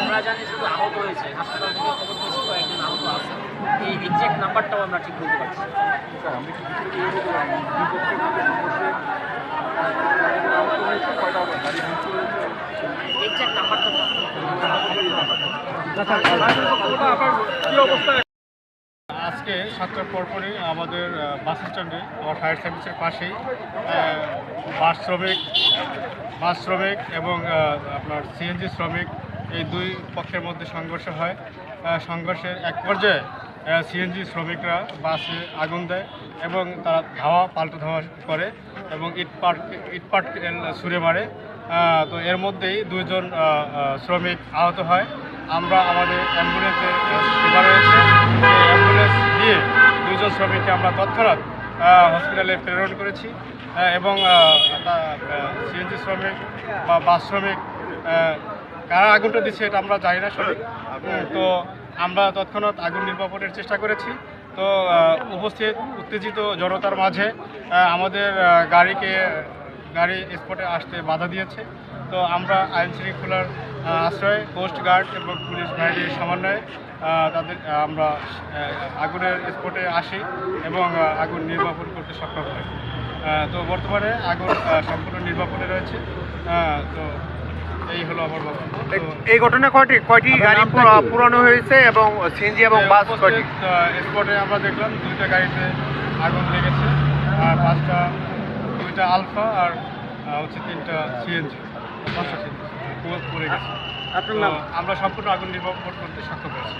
আমরা জানি এই নাম্বারটাও আমরা ঠিক বলতে পারছি আজকে সাতটার পরপরই আমাদের বাস স্ট্যান্ডে, আমার ফায়ার সার্ভিসের পাশেই বাস শ্রমিক বাস শ্রমিক এবং আপনার সিএনজি শ্রমিক এই দুই পক্ষের মধ্যে সংঘর্ষ হয়। সংঘর্ষের এক পর্যায়ে সিএনজি শ্রমিকরা বাসে আগুন দেয় এবং তারা ধাওয়া পাল্টা ধাওয়া করে এবং ইটপাট ইটপাট ছুঁড়ে মারে। তো এর মধ্যেই আহ, শ্রমিক আহত হয়। আমরা আমাদের অ্যাম্বুলেন্সে সেবা রয়েছে। অ্যাম্বুলেন্স দিয়ে দুজন শ্রমিককে আমরা তৎক্ষণাৎ হসপিটালে প্রেরণ করেছি। এবং সিএনজি শ্রমিক বা বাস শ্রমিক কারা আগুনটা দিচ্ছে এটা আমরা জানি না সঠিক। তো আমরা তৎক্ষণাৎ আগুন নির্বাপনের চেষ্টা করেছি। তো উপস্থিত উত্তেজিত জনতার মাঝে আমাদের গাড়িকে, গাড়ি স্পটে আসতে বাধা দিয়েছে। তো আমরা আইন শৃঙ্খলার আশ্রয়ে কোস্ট গার্ড এবং পুলিশ বাহিনীর সমন্বয়ে তাদের আমরা আগুনের স্পটে আসি এবং আগুন নির্বাপন করতে সক্ষম হই। তো বর্তমানে আগুন সম্পূর্ণ নির্বাপনে রয়েছে। তো এই হলো আমার এই ঘটনা কয়টি? কয়টি গাড়ি পুরা-? পুরানো হয়েছে এবং সিএনজি এবং বাস কয়টি? স্পটে আমরা দেখলাম দুইটা গাড়িতে আগুন লেগেছে আর পাঁচটা দুইটা আলফা আর হচ্ছে তিনটা সিএনজি পাঁচটা সিএনজি পড়ে গেছে? আমরা সম্পূর্ণ আগুন নির্বাপন করতে সক্ষম হয়েছি।